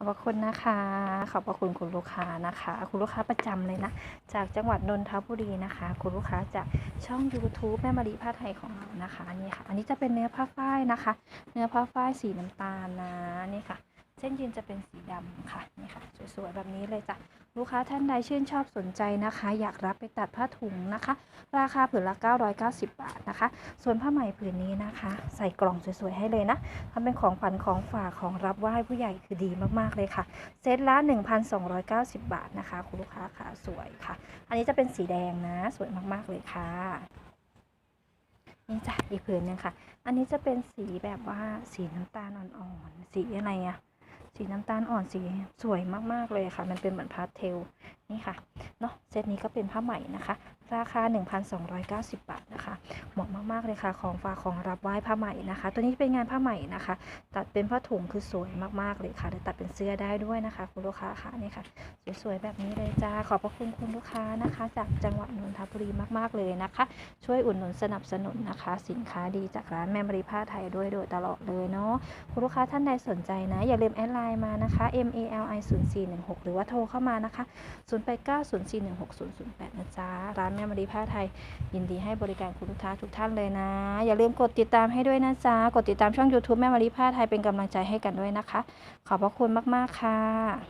ขอบพระคุณนะคะ ขอบพระคุณคุณลูกค้านะคะ คุณลูกค้าประจำเลยนะ จากจังหวัดนนทบุรีนะคะ คุณลูกค้าจากช่อง YouTube แม่มารีผ้าไทยของเรานะคะนี่ค่ะ อันนี้จะเป็นเนื้อผ้าฝ้ายนะคะ เนื้อผ้าฝ้ายสีน้ำตาลนะนี่ค่ะ เส้นยืนจะเป็นสีดำค่ะนี่ค่ะสวยๆแบบนี้เลยจ้ะลูกค้าท่านใดชื่นชอบสนใจนะคะ อยากรับไปตัดผ้าถุงนะคะ ราคาผืนละ 990 บาทนะคะ ส่วนผ้าไหมผืนนี้นะคะ ใส่กล่องสวยๆให้เลยนะทำเป็นของขวัญของฝากของรับไหว้ผู้ใหญ่คือดีมากๆเลยค่ะ เซตละ 1,290 บาทนะคะ คุณลูกค้าค่ะสวยค่ะ อันนี้จะเป็นสีแดงนะ สวยมากๆเลยค่ะนี่จ้ะอีกผืนนึงค่ะ อันนี้จะเป็นสีแบบว่าสีน้ำตาลอ่อนๆสีอะไรอะ สีน้ำตาลอ่อนสีสวยมากๆเลยค่ะ มันเป็นเหมือนพาสเทลนี่ค่ะเนาะเซตนี้ก็เป็นผ้าไหมนะคะราคา 1,290 บาทนะคะ เหมาะมาก ๆ เลยค่ะ ของฝากของรับไหว้ผ้าไหมนะคะ ตัวนี้เป็นงานผ้าไหมนะคะ ตัดเป็นผ้าถุงคือสวยมาก ๆ เลยค่ะ หรือตัดเป็นเสื้อได้ด้วยนะคะ คุณลูกค้าค่ะนี่ค่ะ สวย ๆ แบบนี้เลยจ้า ขอบพระคุณคุณลูกค้านะคะ จากจังหวัดนนทบุรีมาก ๆ เลยนะคะ ช่วยอุดหนุนสนับสนุนนะคะ สินค้าดีจากร้านแม่มรีผ้าไทยด้วยโดยตลอดเลยเนาะ คุณลูกค้าท่านใดสนใจนะ อย่าลืมแอดไลน์มานะคะ m a l i 0 4 1 6หรือว่าโทรเข้ามานะคะ 0 8 9 0 4 1 6 0 0 8นะจ๊ะร้านแม่มารีผ้าไทย ยินดีให้บริการคุณลูกค้าทุกท่านเลยนะ อย่าลืมกดติดตามให้ด้วยนะจ๊ะ กดติดตามช่อง YouTube แม่มารีผ้าไทยเป็นกำลังใจให้กันด้วยนะคะ ขอบพระคุณมาก ๆ ค่ะ